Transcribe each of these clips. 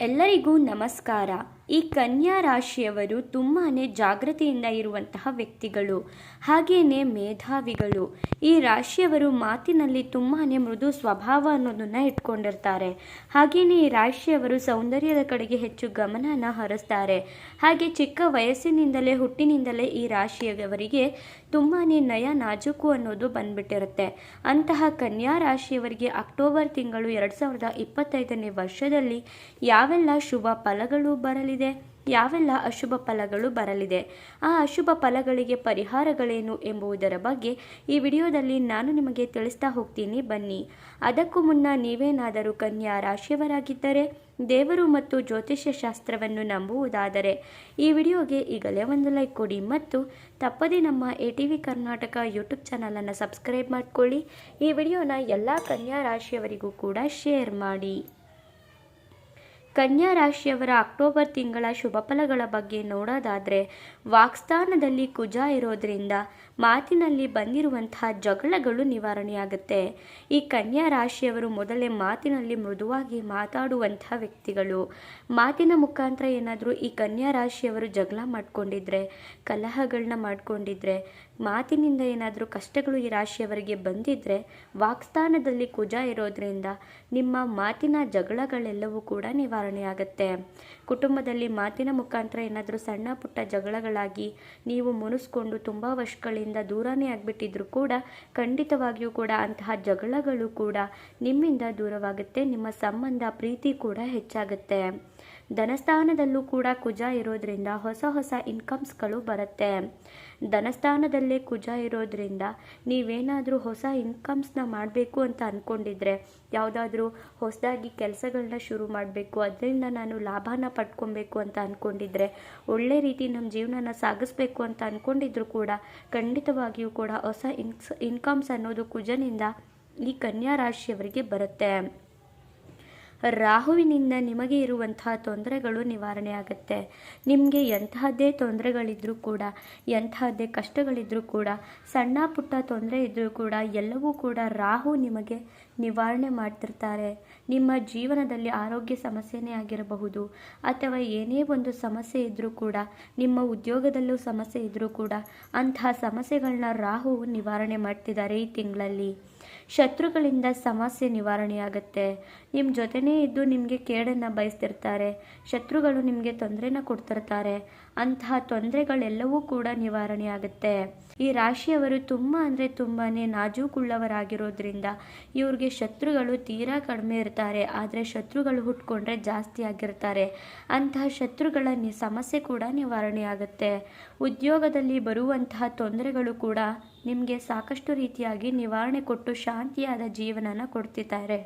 ಎಲ್ಲರಿಗೂ ನಮಸ್ಕಾರ. ಈ ಕನ್ಯಾ ರಾಶಿಯವರು ತುಂಬಾ ಜಾಗೃತಿಯಿಂದ ಇರುವಂತಹ ವ್ಯಕ್ತಿಗಳು ಹಾಗೆಯೇ ಮೇಧಾವಿಗಳು. ಈ ರಾಶಿಯವರು ಮಾತಿನಲ್ಲಿ ತುಂಬಾ ಮೃದು ಸ್ವಭಾವ ಅನ್ನೋದನ್ನು ಇಟ್ಕೊಂಡಿರ್ತಾರೆ. ಹಾಗೆಯೇ ಈ ರಾಶಿಯವರು ಸೌಂದರ್ಯದ ಕಡೆಗೆ ಹೆಚ್ಚು ಗಮನನ ಹರಿಸ್ತಾರೆ. ಹಾಗೆ ಚಿಕ್ಕ ವಯಸ್ಸಿನಿಂದಲೇ, ಹುಟ್ಟಿನಿಂದಲೇ ಈ ರಾಶಿಯವರಿಗೆ ತುಂಬಾ ನಯ ನಾಜೂಕು ಅನ್ನೋದು ಬಂದ್ಬಿಟ್ಟಿರುತ್ತೆ. ಅಂತಹ ಕನ್ಯಾ ರಾಶಿಯವರಿಗೆ ಅಕ್ಟೋಬರ್ ತಿಂಗಳು ಎರಡು ಸಾವಿರದ ಇಪ್ಪತ್ತೈದನೇ ವರ್ಷದಲ್ಲಿ ಯಾವೆಲ್ಲ ಶುಭ ಫಲಗಳು ಬರಲಿದೆ ಯಾವೆಲ್ಲ ಅಶುಭ ಫಲಗಳು ಬರಲಿದೆ? ಆ ಅಶುಭ ಫಲಗಳಿಗೆ ಪರಿಹಾರಗಳೇನು ಎಂಬುದರ ಬಗ್ಗೆ ಈ ವಿಡಿಯೋದಲ್ಲಿ ನಾನು ನಿಮಗೆ ತಿಳಿಸ್ತಾ ಹೋಗ್ತೀನಿ. ಬನ್ನಿ. ಅದಕ್ಕೂ ಮುನ್ನ ನೀವೇನಾದರೂ ಕನ್ಯಾ ರಾಶಿಯವರಾಗಿದ್ದರೆ, ದೇವರು ಮತ್ತು ಜ್ಯೋತಿಷ್ಯ ಶಾಸ್ತ್ರವನ್ನು ನಂಬುವುದಾದರೆ, ಈ ವಿಡಿಯೋಗೆ ಈಗಲೇ ಒಂದು ಲೈಕ್ ಕೊಡಿ ಮತ್ತು ತಪ್ಪದೇ ನಮ್ಮ A T V Karnataka YouTube ಚಾನಲನ್ನು ಸಬ್ಸ್ಕ್ರೈಬ್ ಮಾಡಿಕೊಳ್ಳಿ. ಈ ವಿಡಿಯೋನ ಎಲ್ಲ ಕನ್ಯಾ ರಾಶಿಯವರಿಗೂ ಕೂಡ ಶೇರ್ ಮಾಡಿ. ಕನ್ಯಾ ರಾಶಿಯವರ ಅಕ್ಟೋಬರ್ ತಿಂಗಳ ಶುಭ ಫಲಗಳ ಬಗ್ಗೆ ನೋಡೋದಾದರೆ ವಾಕ್ಸ್ಥಾನದಲ್ಲಿ ಕುಜ ಇರೋದ್ರಿಂದ ಮಾತಿನಲ್ಲಿ ಬಂದಿರುವಂತಹ ಜಗಳಗಳು ನಿವಾರಣೆಯಾಗುತ್ತೆ. ಈ ಕನ್ಯಾ ರಾಶಿಯವರು ಮೊದಲೇ ಮಾತಿನಲ್ಲಿ ಮೃದುವಾಗಿ ಮಾತಾಡುವಂತಹ ವ್ಯಕ್ತಿಗಳು. ಮಾತಿನ ಮುಖಾಂತರ ಏನಾದರೂ ಈ ಕನ್ಯಾ ರಾಶಿಯವರು ಜಗಳ ಮಾಡಿಕೊಂಡಿದ್ರೆ ಕಲಹಗಳನ್ನ ಮಾಡಿಕೊಂಡಿದ್ರೆ, ಮಾತಿನಿಂದ ಏನಾದರೂ ಕಷ್ಟಗಳು ಈ ರಾಶಿಯವರಿಗೆ ಬಂದಿದ್ದರೆ ವಾಕ್ಸ್ಥಾನದಲ್ಲಿ ಕುಜ ಇರೋದ್ರಿಂದ ನಿಮ್ಮ ಮಾತಿನ ಜಗಳಗಳೆಲ್ಲವೂ ಕೂಡ ನಿವಾರಣೆಯಾಗುತ್ತೆ ಕುಟುಂಬದಲ್ಲಿ ಮಾತಿನ ಮುಖಾಂತರ ಏನಾದರೂ ಸಣ್ಣ ಪುಟ್ಟ ಜಗಳಗಳಾಗಿ ನೀವು ಮುನಿಸ್ಕೊಂಡು ತುಂಬ ವರ್ಷಗಳಿಂದ ದೂರನೇ ಆಗಿಬಿಟ್ಟಿದ್ರು ಕೂಡ ಖಂಡಿತವಾಗಿಯೂ ಕೂಡ ಅಂತಹ ಜಗಳಗಳು ಕೂಡ ನಿಮ್ಮಿಂದ ದೂರವಾಗುತ್ತೆ, ನಿಮ್ಮ ಸಂಬಂಧ, ಪ್ರೀತಿ ಕೂಡ ಹೆಚ್ಚಾಗುತ್ತೆ. ಧನಸ್ಥಾನದಲ್ಲೂ ಕೂಡ ಕುಜ ಇರೋದ್ರಿಂದ ಹೊಸ ಹೊಸ ಇನ್ಕಮ್ಸ್ಗಳು ಬರುತ್ತೆ. ಧನಸ್ಥಾನದಲ್ಲೇ ಕುಜ ಇರೋದ್ರಿಂದ ನೀವೇನಾದರೂ ಹೊಸ ಇನ್ಕಮ್ಸ್ನ ಮಾಡಬೇಕು ಅಂತ ಅಂದ್ಕೊಂಡಿದ್ರೆ ಯಾವುದಾದ್ರೂ ಹೊಸದಾಗಿ ಕೆಲಸಗಳನ್ನ ಶುರು ಮಾಡಬೇಕು, ಅದರಿಂದ ನಾನು ಲಾಭನ ಪಡ್ಕೊಬೇಕು ಅಂತ ಅಂದ್ಕೊಂಡಿದ್ರೆ ಒಳ್ಳೆ ರೀತಿ ನಮ್ಮ ಜೀವನನ ಸಾಗಿಸ್ಬೇಕು ಅಂತ ಅಂದ್ಕೊಂಡಿದ್ರು ಕೂಡ ಖಂಡಿತವಾಗಿಯೂ ಕೂಡ ಹೊಸ ಇನ್ಸ್, ಇನ್ಕಮ್ಸ್ ಅನ್ನೋದು ಕುಜನಿಂದ ಈ ಕನ್ಯಾ ರಾಶಿಯವರಿಗೆ ಬರುತ್ತೆ. ರಾಹುವಿನಿಂದ ನಿಮಗೆ ಇರುವಂತಹ ತೊಂದರೆಗಳು ನಿವಾರಣೆ ಆಗುತ್ತೆ. ನಿಮಗೆ ಎಂತಹದ್ದೇ ತೊಂದರೆಗಳಿದ್ರೂ ಕೂಡ, ಎಂತಹದ್ದೇ ಕಷ್ಟಗಳಿದ್ರೂ ಕೂಡ, ಸಣ್ಣ ಪುಟ್ಟ ತೊಂದರೆ ಇದ್ದರೂ ಕೂಡ, ಎಲ್ಲವೂ ಕೂಡ ರಾಹು ನಿಮಗೆ ನಿವಾರಣೆ ಮಾಡ್ತಿರ್ತಾರೆ. ನಿಮ್ಮ ಜೀವನದಲ್ಲಿ ಆರೋಗ್ಯ ಸಮಸ್ಯೆನೇ ಆಗಿರಬಹುದು. ಅಥವಾ ಏನೇ ಒಂದು ಸಮಸ್ಯೆ ಇದ್ದರೂ ಕೂಡ, ನಿಮ್ಮ ಉದ್ಯೋಗದಲ್ಲೂ ಸಮಸ್ಯೆ ಇದ್ದರೂ ಕೂಡ, ಅಂತಹ ಸಮಸ್ಯೆಗಳನ್ನ ರಾಹು ನಿವಾರಣೆ ಮಾಡ್ತಿದ್ದಾರೆ ಈ ತಿಂಗಳಲ್ಲಿ. ಶತ್ರುಗಳಿಂದ ಸಮಸ್ಯೆ ನಿವಾರಣೆಯಾಗುತ್ತೆ. ನಿಮ್ಮ ಜೊತೆನೇ ಇದ್ದು ನಿಮಗೆ ಕೇಡನ್ನು ಬಯಸ್ತಿರ್ತಾರೆ. ಶತ್ರುಗಳು ನಿಮಗೆ ತೊಂದರೆನ ಕೊಡ್ತಿರ್ತಾರೆ. ಅಂತಹ ತೊಂದರೆಗಳೆಲ್ಲವೂ ಕೂಡ ನಿವಾರಣೆಯಾಗುತ್ತೆ. ಈ ರಾಶಿಯವರು ತುಂಬ ಅಂದರೆ ತುಂಬಾ ನಾಜೂಕುಳ್ಳವರಾಗಿರೋದ್ರಿಂದ ಇವ್ರಿಗೆ ಶತ್ರುಗಳು ತೀರಾ ಕಡಿಮೆ ಇರ್ತಾರೆ, ಆದರೆ ಶತ್ರುಗಳು ಹುಟ್ಕೊಂಡ್ರೆ ಜಾಸ್ತಿ ಆಗಿರ್ತಾರೆ. ಅಂತಹ ಶತ್ರುಗಳ ಸಮಸ್ಯೆ ಕೂಡ ನಿವಾರಣೆಯಾಗುತ್ತೆ ಉದ್ಯೋಗದಲ್ಲಿ ಬರುವಂತಹ ತೊಂದರೆಗಳು ಕೂಡ ನಿಮಗೆ ಸಾಕಷ್ಟು ರೀತಿಯಾಗಿ ನಿವಾರಣೆ ಕೊಟ್ಟು ಶಾಂತಿಯಾದ ಜೀವನನ ಕೊಡ್ತಿದ್ದಾರೆ.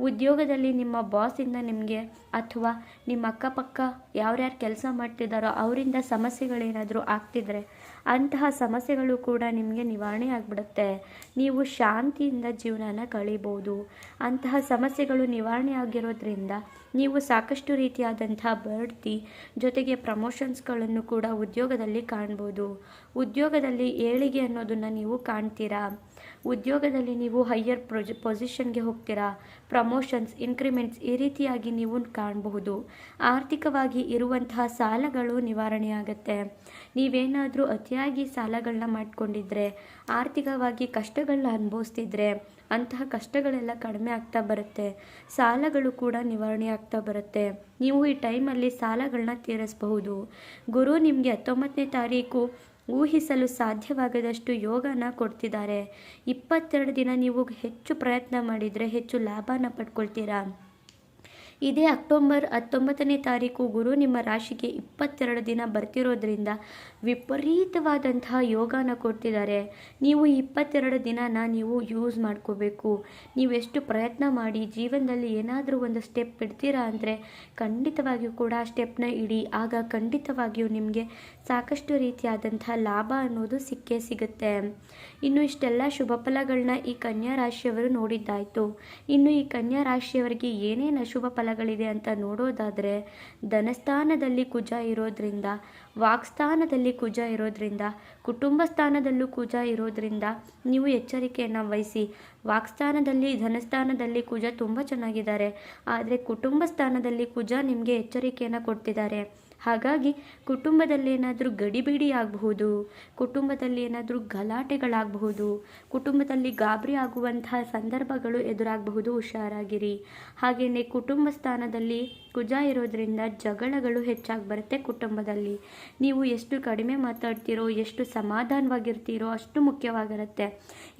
ಉದ್ಯೋಗದಲ್ಲಿ ನಿಮ್ಮ ಬಾಸಿಂದ ನಿಮಗೆ ಅಥವಾ ನಿಮ್ಮ ಅಕ್ಕಪಕ್ಕ ಯಾರ್ಯಾರು ಕೆಲಸ ಮಾಡ್ತಿದ್ದಾರೋ ಅವರಿಂದ ಸಮಸ್ಯೆಗಳೇನಾದರೂ ಆಗ್ತಿದ್ರೆ ಅಂತಹ ಸಮಸ್ಯೆಗಳು ಕೂಡ ನಿಮಗೆ ನಿವಾರಣೆ ಆಗಿಬಿಡುತ್ತೆ. ನೀವು ಶಾಂತಿಯಿಂದ ಜೀವನನ ಕಳಿಬೋದು. ಅಂತಹ ಸಮಸ್ಯೆಗಳು ನಿವಾರಣೆ ಆಗಿರೋದ್ರಿಂದ ನೀವು ಸಾಕಷ್ಟು ರೀತಿಯಾದಂತಹ ಬಡ್ತಿ ಜೊತೆಗೆ ಪ್ರಮೋಷನ್ಸ್ಗಳನ್ನು ಕೂಡ ಉದ್ಯೋಗದಲ್ಲಿ ಕಾಣ್ಬೋದು. ಉದ್ಯೋಗದಲ್ಲಿ ಏಳಿಗೆ ಅನ್ನೋದನ್ನು ನೀವು ಕಾಣ್ತೀರಾ? ಉದ್ಯೋಗದಲ್ಲಿ ನೀವು ಹೈಯರ್ ಪ್ರೊಜ್ ಪೊಸಿಷನ್ಗೆ ಹೋಗ್ತೀರಾ? ಪ್ರಮೋಷನ್ಸ್ ಇನ್ಕ್ರಿಮೆಂಟ್ಸ್ ಈ ರೀತಿಯಾಗಿ ನೀವು ಕಾಣಬಹುದು. ಆರ್ಥಿಕವಾಗಿ ಇರುವಂತಹ ಸಾಲಗಳು ನಿವಾರಣೆಯಾಗತ್ತೆ. ನೀವೇನಾದರೂ ಅತಿಯಾಗಿ ಸಾಲಗಳನ್ನ ಮಾಡ್ಕೊಂಡಿದ್ರೆ, ಆರ್ಥಿಕವಾಗಿ ಕಷ್ಟಗಳನ್ನ ಅನುಭವಿಸ್ತಿದ್ರೆ ಅಂತಹ ಕಷ್ಟಗಳೆಲ್ಲ ಕಡಿಮೆ ಆಗ್ತಾ ಬರುತ್ತೆ. ಸಾಲಗಳು ಕೂಡ ನಿವಾರಣೆ ಆಗ್ತಾ ಬರುತ್ತೆ. ನೀವು ಈ ಟೈಮಲ್ಲಿ ಸಾಲಗಳನ್ನ ತೀರಿಸಬಹುದು. ಗುರು ನಿಮಗೆ ಹತ್ತೊಂಬತ್ತನೇ ತಾರೀಕು ಊಹಿಸಲು ಸಾಧ್ಯವಾಗದಷ್ಟು ಯೋಗನ ಕೊಡ್ತಿದ್ದಾರೆ. ಇಪ್ಪತ್ತೆರಡು ದಿನ ನೀವು ಹೆಚ್ಚು ಪ್ರಯತ್ನ ಮಾಡಿದರೆ ಹೆಚ್ಚು ಲಾಭನ ಪಡ್ಕೊಳ್ತೀರಾ? ಇದೇ ಅಕ್ಟೋಬರ್ ಹತ್ತೊಂಬತ್ತನೇ ತಾರೀಕು ಗುರು ನಿಮ್ಮ ರಾಶಿಗೆ ಇಪ್ಪತ್ತೆರಡು ದಿನ ಬರ್ತಿರೋದ್ರಿಂದ ವಿಪರೀತವಾದಂತಹ ಯೋಗನ ಕೊಡ್ತಿದ್ದಾರೆ. ನೀವು ಇಪ್ಪತ್ತೆರಡು ದಿನನ ನೀವು ಯೂಸ್ ಮಾಡ್ಕೋಬೇಕು. ನೀವೆಷ್ಟು ಪ್ರಯತ್ನ ಮಾಡಿ ಜೀವನದಲ್ಲಿ ಏನಾದರೂ ಒಂದು ಸ್ಟೆಪ್ ಇಡ್ತೀರಾ ಅಂದರೆ ಖಂಡಿತವಾಗಿಯೂ ಕೂಡ ಆ ಸ್ಟೆಪ್ನ ಇಡಿ. ಆಗ ಖಂಡಿತವಾಗಿಯೂ ನಿಮಗೆ ಸಾಕಷ್ಟು ರೀತಿಯಾದಂತಹ ಲಾಭ ಅನ್ನೋದು ಸಿಕ್ಕೇ ಸಿಗುತ್ತೆ. ಇನ್ನು ಇಷ್ಟೆಲ್ಲ ಶುಭ ಫಲಗಳನ್ನ ಈ ಕನ್ಯಾ ರಾಶಿಯವರು ನೋಡಿದ್ದಾಯಿತು. ಇನ್ನು ಈ ಕನ್ಯಾ ರಾಶಿಯವರಿಗೆ ಏನೇನು ಅಶುಭ ಫಲಗಳಿದೆ ಅಂತ ನೋಡೋದಾದರೆ, ಧನಸ್ಥಾನದಲ್ಲಿ ಕುಜ ಇರೋದ್ರಿಂದ, ವಾಕ್ಸ್ಥಾನದಲ್ಲಿ ಕುಜ ಇರೋದ್ರಿಂದ, ಕುಟುಂಬ ಸ್ಥಾನದಲ್ಲೂ ಕುಜ ಇರೋದ್ರಿಂದ ನೀವು ಎಚ್ಚರಿಕೆಯನ್ನು ವಹಿಸಿ, ವಾಕ್ಸ್ಥಾನದಲ್ಲಿ, ಧನಸ್ಥಾನದಲ್ಲಿ ಕುಜ ತುಂಬ ಚೆನ್ನಾಗಿದ್ದಾರೆ. ಆದರೆ ಕುಟುಂಬ ಸ್ಥಾನದಲ್ಲಿ ಕುಜ ನಿಮಗೆ ಎಚ್ಚರಿಕೆಯನ್ನು ಕೊಡ್ತಿದ್ದಾರೆ. ಹಾಗಾಗಿ ಕುಟುಂಬದಲ್ಲಿ ಏನಾದರೂ ಗಡಿಬಿಡಿ ಆಗಬಹುದು ಕುಟುಂಬದಲ್ಲಿ ಏನಾದರೂ ಗಲಾಟೆಗಳಾಗಬಹುದು, ಕುಟುಂಬದಲ್ಲಿ ಗಾಬರಿ ಆಗುವಂತಹ ಸಂದರ್ಭಗಳು ಎದುರಾಗಬಹುದು, ಹುಷಾರಾಗಿರಿ. ಹಾಗೆಯೇ ಕುಟುಂಬ ಸ್ಥಾನದಲ್ಲಿ ಕುಜ ಇರೋದ್ರಿಂದ ಜಗಳಗಳು ಹೆಚ್ಚಾಗಿ ಬರುತ್ತೆ ಕುಟುಂಬದಲ್ಲಿ. ನೀವು ಎಷ್ಟು ಕಡಿಮೆ ಮಾತಾಡ್ತೀರೋ, ಎಷ್ಟು ಸಮಾಧಾನವಾಗಿರ್ತೀರೋ ಅಷ್ಟು ಮುಖ್ಯವಾಗಿರುತ್ತೆ.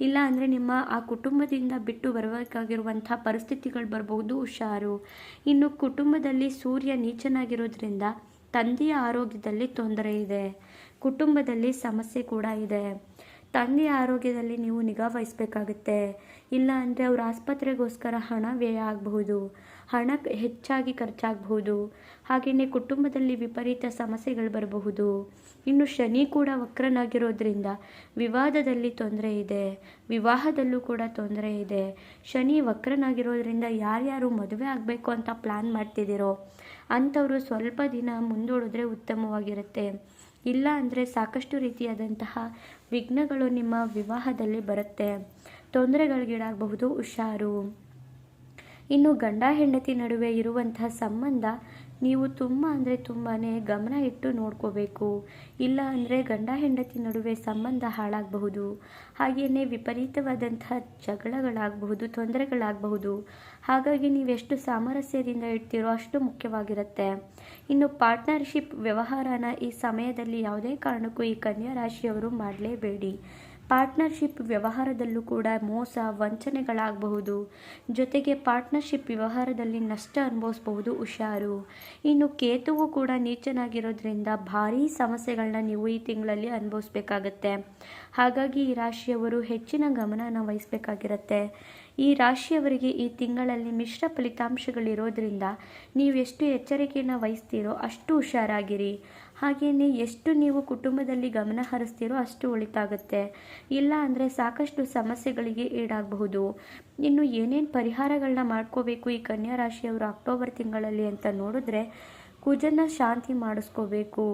ಇಲ್ಲ ಅಂದರೆ ನಿಮ್ಮ ಆ ಕುಟುಂಬದಿಂದ ಬಿಟ್ಟು ಬರಬೇಕಾಗಿರುವಂಥ ಪರಿಸ್ಥಿತಿಗಳು ಬರಬಹುದು, ಹುಷಾರು. ಇನ್ನು ಕುಟುಂಬದಲ್ಲಿ ಸೂರ್ಯ ನೀಚನಾಗಿರೋದ್ರಿಂದ ತಂದೆಯ ಆರೋಗ್ಯದಲ್ಲಿ ತೊಂದರೆ ಇದೆ. ಕುಟುಂಬದಲ್ಲಿ ಸಮಸ್ಯೆ ಕೂಡ ಇದೆ. ತಂದೆಯ ಆರೋಗ್ಯದಲ್ಲಿ ನೀವು ನಿಗಾ ವಹಿಸಬೇಕಾಗುತ್ತೆ. ಇಲ್ಲ ಅಂದರೆ ಅವ್ರ ಆಸ್ಪತ್ರೆಗೋಸ್ಕರ ಹಣ ವ್ಯಯ ಆಗಬಹುದು. ಹಣ ಹೆಚ್ಚಾಗಿ ಖರ್ಚಾಗಬಹುದು. ಹಾಗೆಯೇ ಕುಟುಂಬದಲ್ಲಿ ವಿಪರೀತ ಸಮಸ್ಯೆಗಳು ಬರಬಹುದು. ಇನ್ನು ಶನಿ ಕೂಡ ವಕ್ರನಾಗಿರೋದ್ರಿಂದ ವಿವಾದದಲ್ಲಿ ತೊಂದರೆ ಇದೆ. ವಿವಾಹದಲ್ಲೂ ಕೂಡ ತೊಂದರೆ ಇದೆ. ಶನಿ ವಕ್ರನಾಗಿರೋದ್ರಿಂದ ಯಾರ್ಯಾರು ಮದುವೆ ಆಗಬೇಕು ಅಂತ ಪ್ಲ್ಯಾನ್ ಮಾಡ್ತಿದ್ದೀರೋ ಅಂಥವರು ಸ್ವಲ್ಪ ದಿನ ಮುಂದೂಡಿದ್ರೆ ಉತ್ತಮವಾಗಿರುತ್ತೆ. ಇಲ್ಲ ಅಂದರೆ ಸಾಕಷ್ಟು ರೀತಿಯಾದಂತಹ ವಿಘ್ನಗಳು ನಿಮ್ಮ ವಿವಾಹದಲ್ಲಿ ಬರುತ್ತೆ. ತೊಂದರೆಗಳಿಗೀಡಾಗಬಹುದು, ಹುಷಾರು. ಇನ್ನು ಗಂಡ ಹೆಂಡತಿ ನಡುವೆ ಇರುವಂತಹ ಸಂಬಂಧ ನೀವು ತುಂಬ ಅಂದರೆ ತುಂಬಾ ಗಮನ ಇಟ್ಟು ನೋಡ್ಕೋಬೇಕು. ಇಲ್ಲ ಅಂದರೆ ಗಂಡ ಹೆಂಡತಿ ನಡುವೆ ಸಂಬಂಧ ಹಾಳಾಗಬಹುದು. ಹಾಗೆಯೇ ವಿಪರೀತವಾದಂತಹ ಜಗಳಗಳಾಗಬಹುದು, ತೊಂದರೆಗಳಾಗಬಹುದು. ಹಾಗಾಗಿ ನೀವೆಷ್ಟು ಸಾಮರಸ್ಯದಿಂದ ಇಡ್ತೀರೋ ಅಷ್ಟು ಮುಖ್ಯವಾಗಿರುತ್ತೆ. ಇನ್ನು ಪಾರ್ಟ್ನರ್ಶಿಪ್ ವ್ಯವಹಾರನ ಈ ಸಮಯದಲ್ಲಿ ಯಾವುದೇ ಕಾರಣಕ್ಕೂ ಈ ಕನ್ಯಾ ರಾಶಿಯವರು ಮಾಡಲೇಬೇಡಿ. ಪಾರ್ಟ್ನರ್ಶಿಪ್ ವ್ಯವಹಾರದಲ್ಲೂ ಕೂಡ ಮೋಸ, ವಂಚನೆಗಳಾಗಬಹುದು. ಜೊತೆಗೆ ಪಾರ್ಟ್ನರ್ಶಿಪ್ ವ್ಯವಹಾರದಲ್ಲಿ ನಷ್ಟ ಅನುಭವಿಸಬಹುದು ಹುಷಾರು. ಇನ್ನು ಕೇತುವು ಕೂಡ ನೀಚನಾಗಿರೋದ್ರಿಂದ ಭಾರೀ ಸಮಸ್ಯೆಗಳನ್ನ ನೀವು ಈ ತಿಂಗಳಲ್ಲಿ ಅನುಭವಿಸ್ಬೇಕಾಗತ್ತೆ. ಹಾಗಾಗಿ ಈ ರಾಶಿಯವರು ಹೆಚ್ಚಿನ ಗಮನನ ವಹಿಸಬೇಕಾಗಿರುತ್ತೆ. ಈ ರಾಶಿಯವರಿಗೆ ಈ ತಿಂಗಳಲ್ಲಿ ಮಿಶ್ರ ಫಲಿತಾಂಶಗಳಿರೋದ್ರಿಂದ ನೀವು ಎಷ್ಟು ಎಚ್ಚರಿಕೆಯನ್ನು ವಹಿಸ್ತೀರೋ ಅಷ್ಟು ಹುಷಾರಾಗಿರಿ. ಹಾಗೆಯೇ ಎಷ್ಟು ನೀವು ಕುಟುಂಬದಲ್ಲಿ ಗಮನ ಹರಿಸ್ತೀರೋ ಅಷ್ಟು ಒಳಿತಾಗುತ್ತೆ ಇಲ್ಲ ಅಂದರೆ ಸಾಕಷ್ಟು ಸಮಸ್ಯೆಗಳಿಗೆ ಈಡಾಗಬಹುದು. ಇನ್ನು ಏನೇನು ಪರಿಹಾರಗಳನ್ನ ಮಾಡ್ಕೋಬೇಕು ಈ ಕನ್ಯಾ ರಾಶಿಯವರು ಅಕ್ಟೋಬರ್ ತಿಂಗಳಲ್ಲಿ ಅಂತ ನೋಡಿದ್ರೆ ಕುಜನ ಶಾಂತಿ ಮಾಡಿಸ್ಕೋಬೇಕು.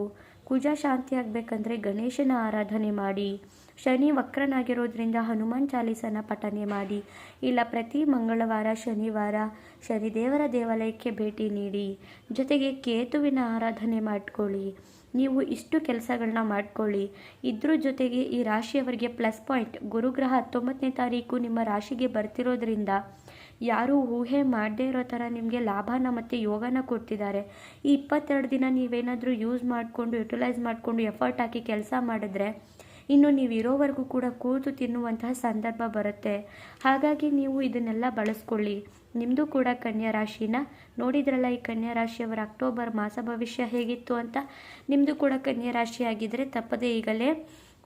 ಕುಜ ಶಾಂತಿ ಆಗಬೇಕಂದ್ರೆ ಗಣೇಶನ ಆರಾಧನೆ ಮಾಡಿ. ಶನಿ ವಕ್ರನಾಗಿರೋದ್ರಿಂದ ಹನುಮಾನ್ ಚಾಲೀಸನ ಪಠನೆ ಮಾಡಿ. ಇಲ್ಲ, ಪ್ರತಿ ಮಂಗಳವಾರ, ಶನಿವಾರ ಶನಿದೇವರ ದೇವಾಲಯಕ್ಕೆ ಭೇಟಿ ನೀಡಿ. ಜೊತೆಗೆ ಕೇತುವಿನ ಆರಾಧನೆ ಮಾಡ್ಕೊಳ್ಳಿ. ನೀವು ಇಷ್ಟು ಕೆಲಸಗಳನ್ನ ಮಾಡ್ಕೊಳ್ಳಿ. ಇದ್ರ ಜೊತೆಗೆ ಈ ರಾಶಿಯವರಿಗೆ ಪ್ಲಸ್ ಪಾಯಿಂಟ್ ಗುರುಗ್ರಹ ಹತ್ತೊಂಬತ್ತನೇ ತಾರೀಕು ನಿಮ್ಮ ರಾಶಿಗೆ ಬರ್ತಿರೋದ್ರಿಂದ ಯಾರೂ ಊಹೆ ಮಾಡದೇ ಇರೋ ಥರ ನಿಮಗೆ ಲಾಭನ ಮತ್ತು ಯೋಗನ ಕೊಡ್ತಿದ್ದಾರೆ. ಈ ಇಪ್ಪತ್ತೆರಡು ದಿನ ನೀವೇನಾದರೂ ಯೂಸ್ ಮಾಡಿಕೊಂಡು ಯುಟಿಲೈಸ್ ಮಾಡಿಕೊಂಡು ಎಫರ್ಟ್ ಹಾಕಿ ಕೆಲಸ ಮಾಡಿದ್ರೆ ಇನ್ನು ನೀವು ಇರೋವರೆಗೂ ಕೂಡ ಕೂತು ತಿನ್ನುವಂತಹ ಸಂದರ್ಭ ಬರುತ್ತೆ. ಹಾಗಾಗಿ ನೀವು ಇದನ್ನೆಲ್ಲ ಬಳಸ್ಕೊಳ್ಳಿ. ನಿಮ್ಮದು ಕೂಡ ಕನ್ಯಾ ರಾಶಿನ ನೋಡಿದ್ರಲ್ಲ, ಈ ಕನ್ಯಾ ರಾಶಿಯವರ ಅಕ್ಟೋಬರ್ ಮಾಸ ಭವಿಷ್ಯ ಹೇಗಿತ್ತು ಅಂತ? ನಿಮ್ಮದು ಕೂಡ ಕನ್ಯಾ ರಾಶಿ ಆಗಿದ್ದರೆ ತಪ್ಪದೇ ಈಗಲೇ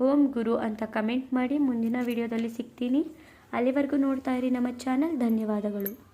ಓಂ ಗುರು ಅಂತ ಕಮೆಂಟ್ ಮಾಡಿ ಮುಂದಿನ ವಿಡಿಯೋದಲ್ಲಿ ಸಿಗ್ತೀನಿ. ಅಲ್ಲಿವರೆಗೂ ನೋಡ್ತಾ ಇರಿ ನಮ್ಮ ಚಾನಲ್. ಧನ್ಯವಾದಗಳು.